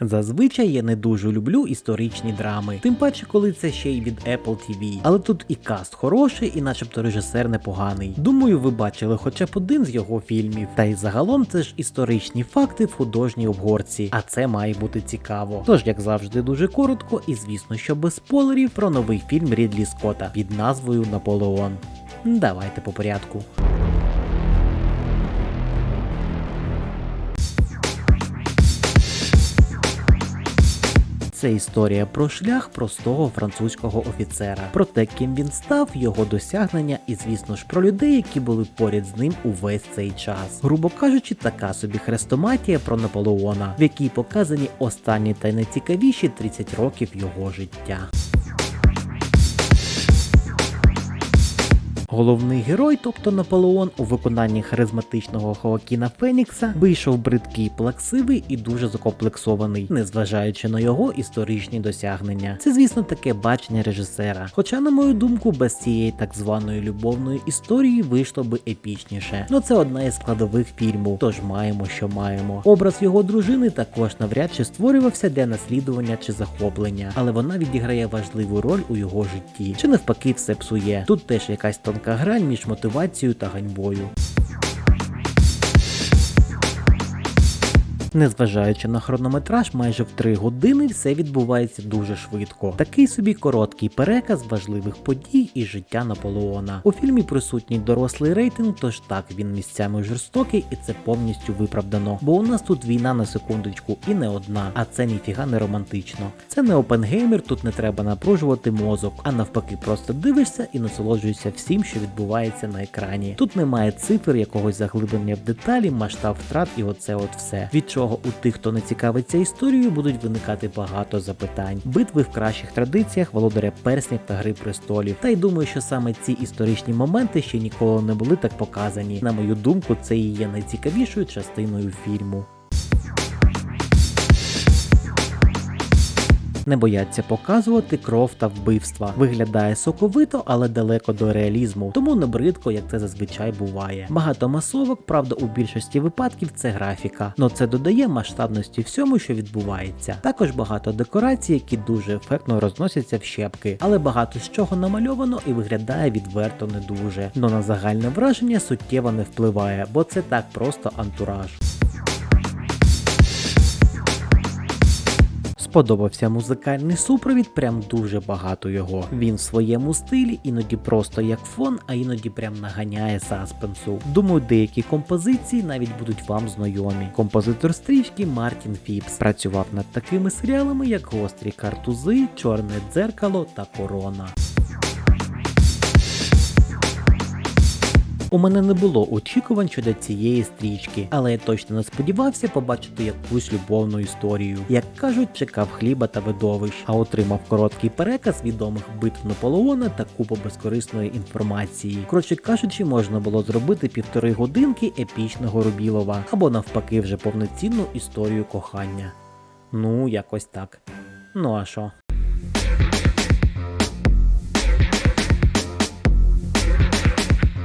Зазвичай я не дуже люблю історичні драми, тим паче, коли це ще й від Apple TV. Але тут і каст хороший, і начебто режисер непоганий. Думаю, ви бачили хоча б один з його фільмів. Та й загалом це ж історичні факти в художній обгорці, а це має бути цікаво. Тож, як завжди, дуже коротко, і звісно, що без спойлерів про новий фільм Рідлі Скотта під назвою Наполеон. Давайте по порядку. Це історія про шлях простого французького офіцера, про те, ким він став, його досягнення, і звісно ж про людей, які були поряд з ним увесь цей час. Грубо кажучи, така собі хрестоматія про Наполеона, в якій показані останні та найцікавіші 30 років його життя. Головний герой, тобто Наполеон, у виконанні харизматичного Хоакіна Фенікса, вийшов бридкий, плаксивий і дуже закомплексований, незважаючи на його історичні досягнення. Це, звісно, таке бачення режисера. Хоча, на мою думку, без цієї так званої любовної історії вийшло би епічніше. Ну це одна із складових фільму, тож маємо, що маємо. Образ його дружини також навряд чи створювався для наслідування чи захоплення, але вона відіграє важливу роль у його житті. Чи навпаки, все псує. Тут теж якась тонка грань між мотивацією та ганьбою. Незважаючи на хронометраж, майже в 3 години все відбувається дуже швидко. Такий собі короткий переказ важливих подій і життя Наполеона. У фільмі присутній дорослий рейтинг, тож так він місцями жорстокий і це повністю виправдано. Бо у нас тут війна на секундочку і не одна, а це ніфіга не романтично. Це не опенгеймер, тут не треба напружувати мозок, а навпаки, просто дивишся і насолоджуєшся всім, що відбувається на екрані. Тут немає цифр, якогось заглиблення в деталі, масштаб втрат і оце от все. Від чого у тих, хто не цікавиться історією, будуть виникати багато запитань. Битви в кращих традиціях, володаря перснів та гри престолів. Та й думаю, що саме ці історичні моменти ще ніколи не були так показані. На мою думку, це і є найцікавішою частиною фільму. Не бояться показувати кров та вбивства. Виглядає соковито, але далеко до реалізму, тому не бридко, як це зазвичай буває. Багато масовок, правда, у більшості випадків це графіка, но це додає масштабності всьому, що відбувається. Також багато декорацій, які дуже ефектно розносяться в щепки, але багато з чого намальовано і виглядає відверто не дуже. Но на загальне враження суттєво не впливає, бо це так просто антураж. Сподобався музикальний супровід, прям дуже багато його. Він в своєму стилі, іноді просто як фон, а іноді прям наганяє саспенсу. Думаю, деякі композиції навіть будуть вам знайомі. Композитор стрічки Мартін Фіпс працював над такими серіалами, як Гострі картузи, Чорне дзеркало та Корона. У мене не було очікувань щодо цієї стрічки, але я точно не сподівався побачити якусь любовну історію. Як кажуть, чекав хліба та видовищ, а отримав короткий переказ відомих битв Наполеона та купу безкорисної інформації. Коротше кажучи, можна було зробити півтори годинки епічного Рубілова або навпаки вже повноцінну історію кохання. Ну, якось так. Ну а що?